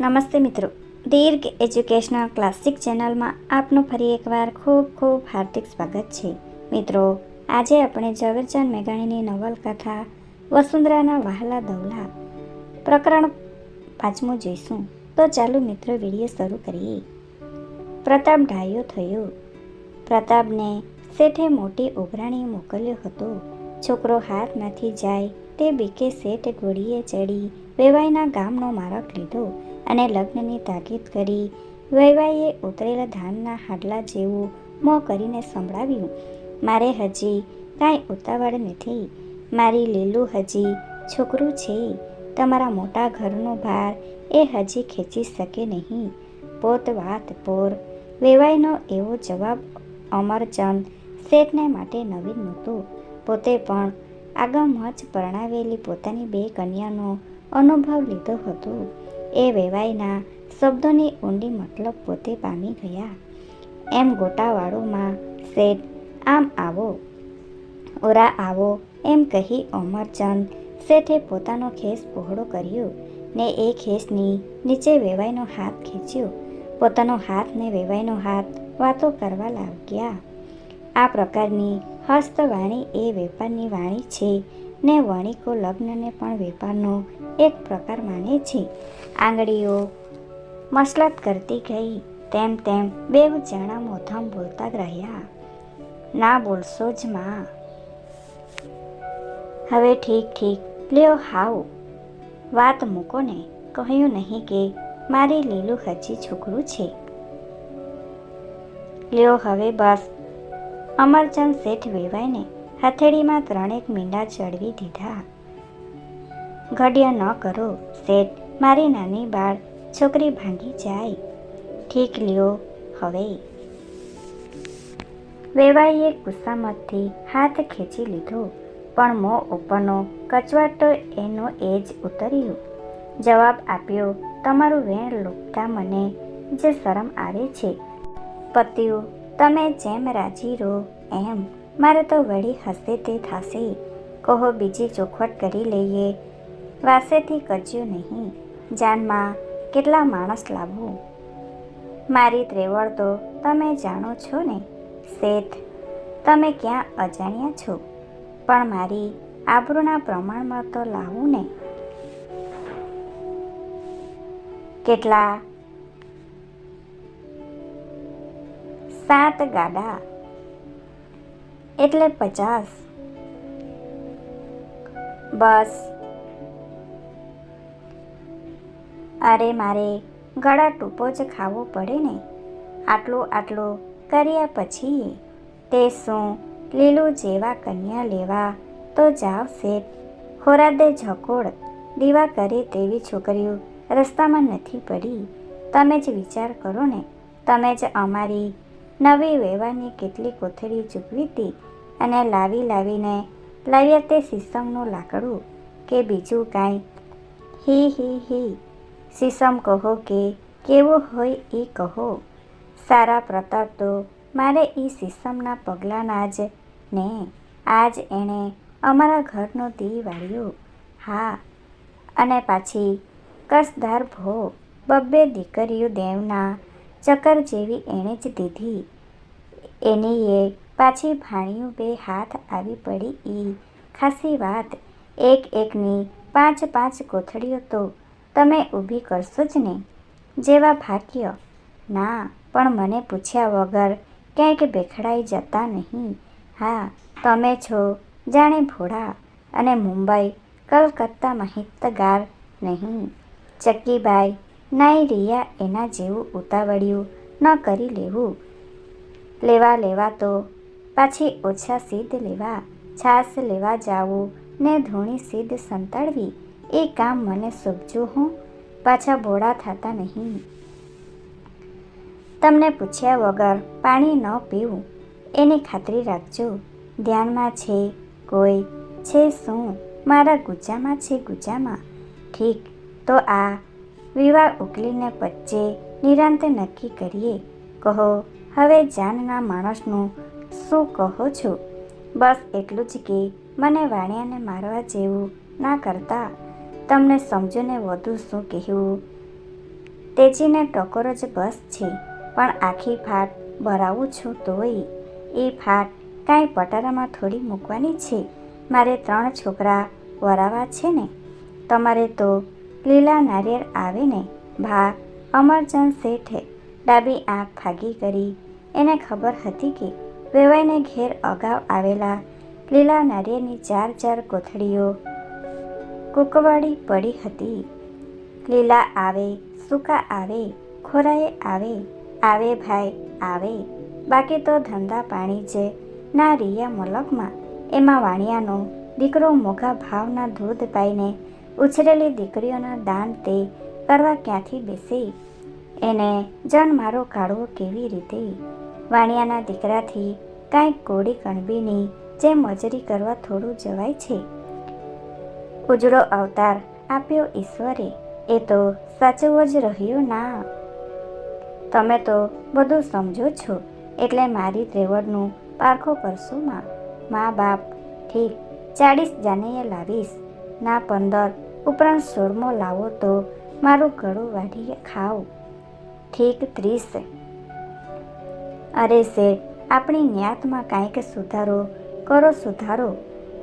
નમસ્તે મિત્રો. દીર્ઘ educational classic ચેનલમાં આપનું ફરી એકવાર ખૂબ ખૂબ હાર્દિક સ્વાગત છે. મિત્રો, આજે આપણે ઝવેરચંદ મેઘાણીની નવલકથા વસુંધરાના વહાલા દવલા પ્રકરણ પાંચમું જોઈશું. તો ચાલો મિત્રો વીડિયો શરૂ કરીએ. પ્રતાપ ડાયો થયો. પ્રતાપને શેઠે મોટી ઉઘરાણી મોકલ્યો હતો. છોકરો હાથમાંથી જાય તે બીકે શેઠ ઘોડીએ ચડી વેવાઈના ગામનો માર્ગ લીધો. અને લગ્નની તાકીદ કરી વૈવાઈએ ઉતરેલા ધાનના હાડલા જેવું મોં કરીને સંભળાવ્યું. મારે હજી કાંઈ ઉતાવળ નથી. મારી લીલું હજી છોકરું છે. તમારા મોટા ઘરનો ભાર એ હજી ખેંચી શકે નહીં. પોત વાત પોર. વેવાઈનો એવો જવાબ અમરચંદ શેઠને માટે નવીન નહોતું. પોતે પણ આગમ જ પરણાવેલી પોતાની બે કન્યાનો અનુભવ લીધો હતો. એ વેવાઈના શબ્દોની ઊંડી મતલબ પોતે પામી ગયા. એમ ગોટાવાળોમાં શેઠ, આમ આવો, ઓરા આવો, એમ કહી અમરચંદ શેઠે પોતાનો ખેસ પહોળો કર્યો ને એ ખેસની નીચે વેવાઈનો હાથ ખેંચ્યો. પોતાનો હાથ ને વેવાઈનો હાથ વાતો કરવા લાગ્યા. આ પ્રકારની હસ્તવાણી એ વેપારની વાણી છે ને વણિકો લગ્નને પણ વેપારનો એક પ્રકાર માને છે. આંગળીઓ મસલત કરતી ગઈ, તેમ તેમ બેવ જણા મોથામ બોલતા રહ્યા. ના બોલશો જ માં. હવે ઠીક ઠીક, લ્યો હાવ. વાત મૂકો ને કહ્યું નહીં કે, મારી લીલું હજી છોકરું છે. લ્યો હવે બસ. અમરચંદ શેઠ વેવાઈને હથેળીમાં ત્રણેક મીંડા ચડવી દીધા. ઘડિયા ન કરો, શેઠ, મારી નાની બાળ, છોકરી ભાંગી જાય. ઠીક લ્યો, હવે. વેવાઈએ ગુસ્સામતથી હાથ ખેંચી લીધો, પણ મોં ઉપરનો કચવાટો એનો એ જ ઉતર્યો. જવાબ આપ્યો, તમારું વેણ લૂંટતા મને જે શરમ આવે છે. પતિઓ, તમે જેમ રાજી રહો એમ. મારે તો વળી હસે તે થાશે. કહો બીજી ચોખવટ કરી લઈએ. વાસેથી કરજો નહીં. જાનમાં કેટલા માણસ લાવવું? મારી ત્રેવડ તો તમે જાણો છો ને, શેઠ. તમે ક્યાં અજાણ્યા છો? પણ મારી આબરૂના પ્રમાણમાં તો લાવું ને. કેટલા? સાત ગાડા. એટલે પચાસ. બસ. અરે મારે ગળા ટૂંપો જ ખાવો પડે ને. આટલું આટલું કર્યા પછી તે શું લીલું જેવા કન્યા લેવા તો જાવ શેઠ ખોરાદે ઝકોળ દીવા કરે તેવી છોકરીઓ રસ્તામાં નથી પડી. તમે જ વિચાર કરો ને. તમે જ અમારી નવી વેવાની કેટલી કોથળી ચૂકવી હતી અને લાવી લાવીને લાવ્યા તે સીસમનું લાકડું કે બીજું કાંઈ. હી હી હી સીસમ કહો કે કેવું હોય એ કહો. સારા પ્રતાપ તો મારે એ સીસમના પગલાંના જ ને. આજ એણે અમારા ઘરનો દી વાળ્યો. હા, અને પાછી કસદાર ભો, બબ્બે દીકરીઓ દેવના ચક્કર જેવી એણે જ દીધી. એની એ પાછી ભાણિયું બે હાથ આવી પડી ઈ. ખાસી વાત. એક એકની પાંચ પાંચ કોથળીઓ તો તમે ઊભી કરશો જ ને? જેવા ભાગ્ય. ના, પણ મને પૂછ્યા વગર ક્યાંક બેખડાઈ જતા નહીં. હા, તમે છો જાણે ભોળા અને મુંબઈ કલકત્તા માહિતગાર નહીં. ચક્કીબાઈ નાઈ રિયા એના જેવું ઉતાવળ્યું ન કરી લેવું. લેવા લેવા તો પાછી ઓછા સિદ્ધ લેવા, છાસ લેવા જાવું ને ધૂણી સિદ્ધ સંતાડવી, એ કામ મને સોંપજો હું, પાછા ભોળા થતા નહીં. તમને પૂછ્યા વગર પાણી ન પીવું, એની ખાતરી રાખજો. ધ્યાનમાં છે કોઈ, છે શું, મારા ગુજામાં છે ગુજામાં. ઠીક, તો આ વિવાહ ઉકલીને પચ્ચે નિરાંતે નક્કી કરીએ. કહો, હવે જાનના માણસનું શું કહો છો? બસ એટલું જ કે મને વાણિયાને મારવા જેવું ના કરતા. તમને સમજોને વધુ શું કહેવું? તેજીને ટકોરો જ બસ છે, પણ આખી ફાટ ભરાવું છું તોય. એ ફાટ કાંઈ પટારામાં થોડી મૂકવાની છે? મારે ત્રણ છોકરા વરાવા છે ને? તમારે તો લીલા નારિયેળ આવે ને ભા અમરચંદ શેઠે ડાબી આંખ ફાગી કરી. એને ખબર હતી કે વેવાઈને ઘેર અગાઉ આવેલા લીલા નારિયેળની ચાર ચાર કોથળીઓ કુકવાડી પડી હતી. લીલા આવે, સૂકા આવે, ખોરાએ આવે આવે ભાઈ, આવે. બાકી તો ધંધા પાણી છે ના રિયા મલકમાં, એમાં વાણિયાનો દીકરો મોઘા ભાવના દૂધ પાઈને ઉછરેલી દીકરીઓના દાન તે કરવા ક્યાંથી બેસે? એને જન મારો કાઢવો કેવી રીતે? વાણિયાના દીકરાથી કાંઈક કોડી કણબીની જે મજૂરી કરવા થોડું જવાય છે? ઉજળો અવતાર આપ્યો ઈશ્વરે, એ તો સાચવો જ રહ્યો ના. તમે તો બધું સમજો છો, એટલે મારી ત્રેવડનું પારખો કરશો માં. મા બાપ, ઠીક, ચાળીસ જાનેએ લાવીશ. ના, પંદર ઉપરાંત સોરમો લાવો તો મારું ગળું વાઢી ખાઓ. ઠીક ત્રીસ. અરે શેઠ આપણી ન્યાતમાં કાંઈક સુધારો, કરો સુધારો.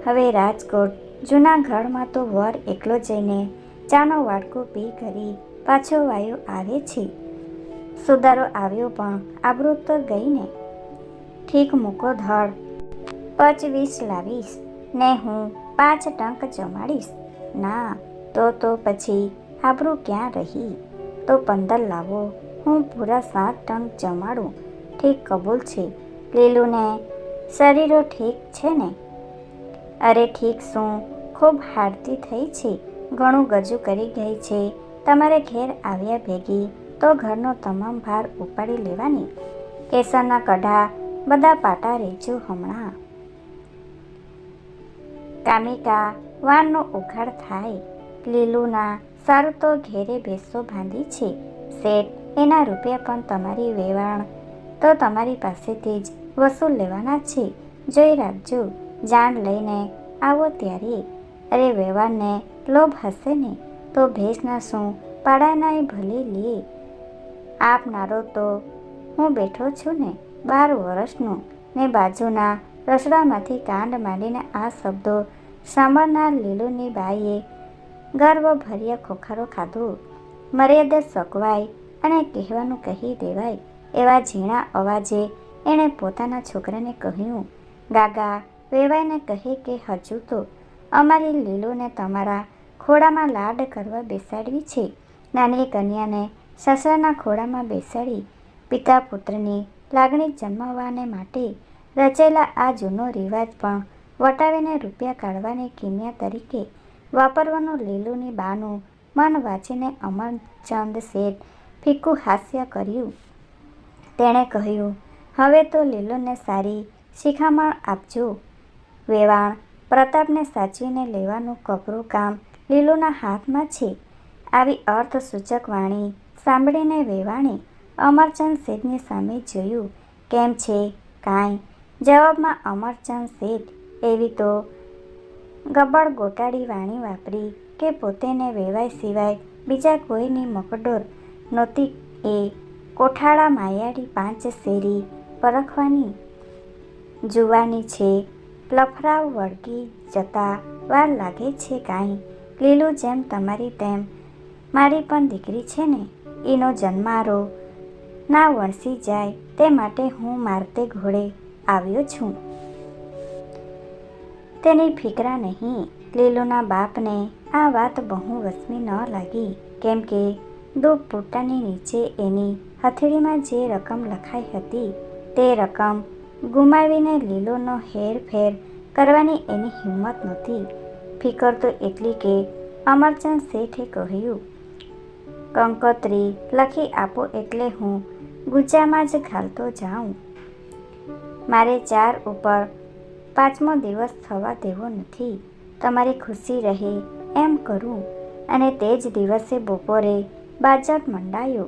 હવે રાજકોટ જૂનાગઢમાં તો વર એકલો જઈને ચાનો વાડકો પી કરી પાછો વાયો આવે છે. સુધારો આવ્યો પણ આબરૂ તો ગઈ ઠીક મૂકો ધડ. પચવીસ લાવીશ ને હું પાંચ ટંક જમાડીશ ના તો તો પછી આબરૂ ક્યાં રહી? તો પંદર લાવો, હું પૂરા સાત ટંગ જમાડું. ઠીક કબૂલ છે. લીલુને, શરીરો ઠીક છે ને? અરે ઠીક શું? ખૂબ હાડતી થઈ છે. ઘણું ગજુ કરી ગઈ છે. તમારે ઘેર આવ્યા ભેગી, તો ઘરનો તમામ ભાર ઉપાડી લેવાની. કેસરના કઢા બધા પાટા રેજો હમણાં. કામિકા, વાનનો ઉઘાડ થાય. લીલુના સારું તો ઘેરે ભેંસો બાંધી છે. શેઠ, એના રૂપિયા પણ તમારી વેવાણ. તો તમારી પાસેથી જ વસૂલ લેવાના છે. જોઈ રાખજો. જાણ લઈને આવો ત્યારે. અરે વેવાણને લોભ હશે ને? તો ભેંસના શું? પાડાના ભલે લે. આપનારો તો હું બેઠો છું ને? બાર વર્ષનો. ને બાજુના રસોડામાંથી કાંડ માંડીને આ શબ્દો સાંભળનાર લીલુની બાઈએ ગર્વભર્યા ખોખારો ખાધો. મર્યાદા સકવાય અને કહેવાનું કહી દેવાય એવા ઝીણા અવાજે એણે પોતાના છોકરાને કહ્યું, ગાગા, વેવાઈને કહે કે હજુ તો અમારી લીલુને તમારા ખોડામાં લાડ કરવા બેસાડવી છે. નાની કન્યાને સસરાના ખોડામાં બેસાડી પિતા પુત્રની લાગણી જન્મવાને માટે રચેલા આ જૂનો રિવાજ પણ વટાવીને રૂપિયા કાઢવાની કિમિયા તરીકે વાપરવાનું લીલુની બાનું મન વાંચીને અમરચંદ શેઠ ફીકું હાસ્ય કર્યું. તેણે કહ્યું, હવે તો લીલુને સારી શિખામણ આપજો. વેવાણ પ્રતાપને સાચવીને લેવાનું કપરું કામ લીલુના હાથમાં છે. આવી અર્થસૂચક વાણી સાંભળીને વેવાણે અમરચંદ શેઠની સામે જોયું, કેમ છે? કાંઈ? જવાબમાં અમરચંદ શેઠ, એવી તો ગબડ ગોટાળી વાણી વાપરી કે પોતેને વેવાય સિવાય બીજા કોઈની મકડોર નહોતી. એ કોઠાળા માયાળી પાંચ શેરી પરખવાની જુવાની છે. લફરાવ વળગી જતા વાર લાગે છે કાંઈ. લીલું જેમ તમારી તેમ મારી પણ દીકરી છે ને, એનો જન્મારો ના વણસી જાય તે માટે હું મારતે ઘોડે આવ્યો છું. તેની ફિકરા નહીં. લીલુના બાપને આ વાત બહુ વસમી ન લાગી. કેમ કે દૂધ પૂટાની નીચે એની હથેળીમાં જે રકમ લખાઈ હતી, તે રકમ ગુમાવીને લીલોનો હેરફેર કરવાની એની હિંમત નહોતી. ફિકર તો એટલી કે અમરચંદ શેઠે કહ્યું, કંકોત્રી, લખી આપો એટલે હું ગુજામાં જ ઘાલતો જાઉં. મારે ચાર ઉપર પાંચમો દિવસ થવા દેવો નથી. તમારી ખુશી રહે, એમ કરું. અને તે જ દિવસે બપોરે બાજટ મંડાયો.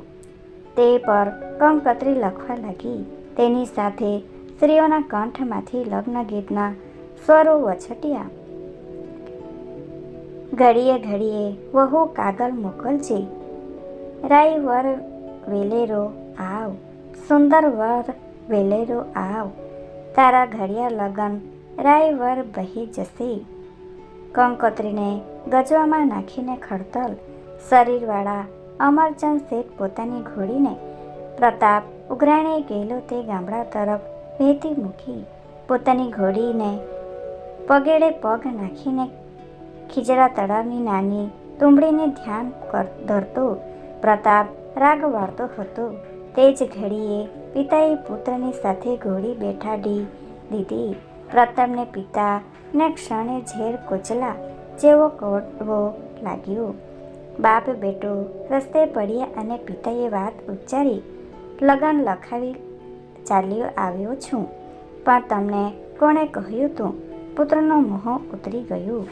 તે પર કંકતરી લખવા લાગી. તેની સાથે સ્ત્રીઓના કંઠમાંથી લગ્ન ગીતના સ્વરો વછટ્યા. ઘડીએ ઘડીએ વહુ કાગળ મોકલજે. રાઈ વર વેલેરો આવ. સુંદર વર વેલેરો આવ. તારા ઘડિયા લગન રાઈ વર બહી જશે. કંકોત્રીને ગજવામાં નાખીને ખડતલ શરીરવાળા અમરચંદ શેઠ પોતાની ઘોડીને પ્રતાપ ઉઘરાણે ગયેલો તે ગામડા તરફ વહેતી મૂકી. પોતાની ઘોડીને પગેડે પગ નાખીને ખીજડા તળાવની નાની તુંબડીને ધ્યાન ધરતો. પ્રતાપ રાગ વાળતો હતો. તે જ ઘડીએ પિતાએ પુત્રની સાથે ઘોડી બેઠાડી દીધી. પ્રતાપને પિતાને ક્ષણે ઝેર કોચલા જેવો કોટવો લાગ્યો. બાપ બેટો રસ્તે પડ્યા અને પિતાએ વાત ઉચ્ચારી, લગન લખાવી ચાલ્યો આવ્યો છું. પણ તમને કોણે કહ્યું તું? પુત્રનો મોહ ઉતરી ગયું.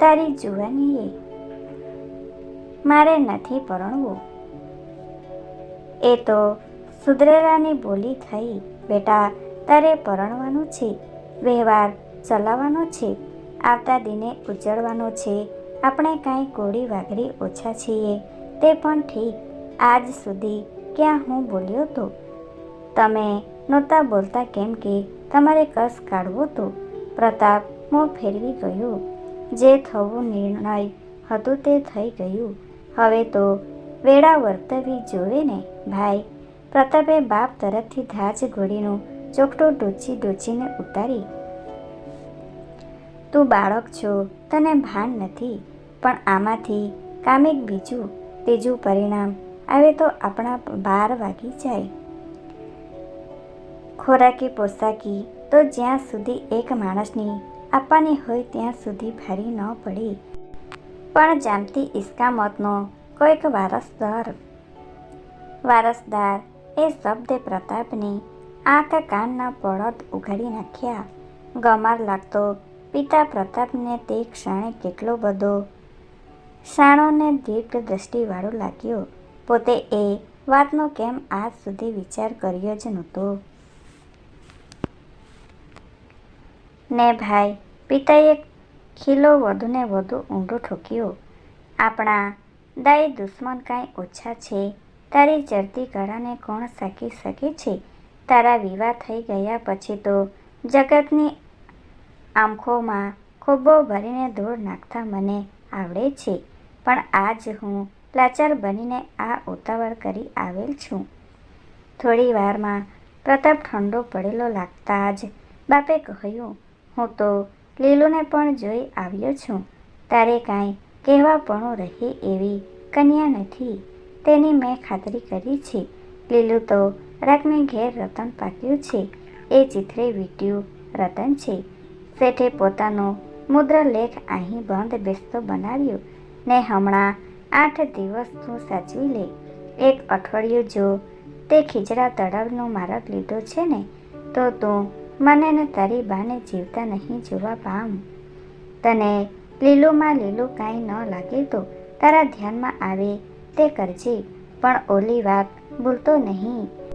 તારી જુવાનીએ મારે નથી પરણવું. એ તો સુધરેલાની બોલી થઈ. બેટા તારે પરણવાનું છે, વ્યવહાર ચલાવવાનો છે, આવતા દિને ઉજળવાનો છે. આપણે કાંઈ કોળી વાઘરી ઓછા છીએ, તે પણ ઠીક. આજ સુધી ક્યાં હું બોલ્યો તો? તમે નહોતા બોલતા કેમ કે તમારે કસ કાઢવો તો? પ્રતાપ મોં ફેરવી ગયો. જે થવું નિર્ણય હતું તે થઈ ગયું. હવે તો વેળા વર્તવી જોવે ને, ભાઈ. પ્રતાપે બાપ તરફથી ધાજ ઘોડીનું ચોકટું ડોચી ડોચીને ઉતારી. તું બાળક છો, તને ભાન નથી, પણ આમાંથી કામેક બીજું ત્રીજું પરિણામ આવે તો આપણા બાર વાગી જાય. ખોરાકી પોશાકી તો જ્યાં સુધી એક માણસની આપવાની હોય ત્યાં સુધી ભારી ન પડી. પણ જામતી ઇસ્કામતનો કોઈક વારસદાર. વારસદાર એ શબ્દ પ્રતાપની આંખ કાનના પડદ ઉઘાડી નાખ્યા. ગમાર લાગતો, પિતા પ્રતાપને તે ક્ષણે કેટલો બધો શાણોને દીર્ઘ દ્રષ્ટિવાળો લાગ્યો. પોતે એ વાતનો કેમ આજ સુધી વિચાર કર્યો જ નહોતો? ને ભાઈ, પિતાએ ખીલો વધુને વધુ ઊંડો ઠોક્યો. આપણા દાઈ દુશ્મન કાંઈ ઓછા છે. તારી ચડતી કળાને કોણ સાકી શકે છે? તારા વિવાહ થઈ ગયા પછી તો જગતની આંખોમાં ખોબો ભરીને ધૂળ નાખતા મને આવડે છે. પણ આજ હું લાચાર બનીને આ ઉતાવળ કરી આવેલ છું. થોડી વારમાં પ્રતાપ ઠંડો પડેલો લાગતા જ બાપે કહ્યું, હું તો લીલુને પણ જોઈ આવ્યો છું. તારે કાંઈ કહેવાપણું રહે એવી કન્યા નથી. તેની મેં ખાતરી કરી છે. લીલું તો રાગને ઘેર રતન પાક્યું છે. એ ચિત્રે વીટ્યું રતન છે. શેઠે પોતાનો મુદ્રલેખ અહીં બંધ બેસતો બનાવ્યો ને હમણાં આઠ દિવસ તું સાચવી લે. એક અઠવાડિયું જો તે ખીજડા તળાવનો માર્ગ લીધો છે ને, તો તું મને ને તારી બાને જીવતા નહીં જોવા પામ. તને લીલુંમાં લીલું કાંઈ ન લાગે તો તારા ધ્યાનમાં આવે તે કરજે, પણ ઓલી વાત ભૂલતો નહીં.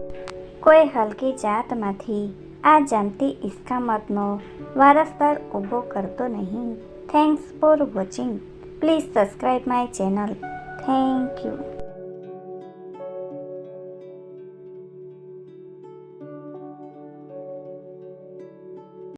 કોઈ હલકી જાતમાંથી આ જામતી ઇસ્કામતનો વારસદાર ઊભો કરતો નહીં. Thanks for watching please subscribe my channel thank you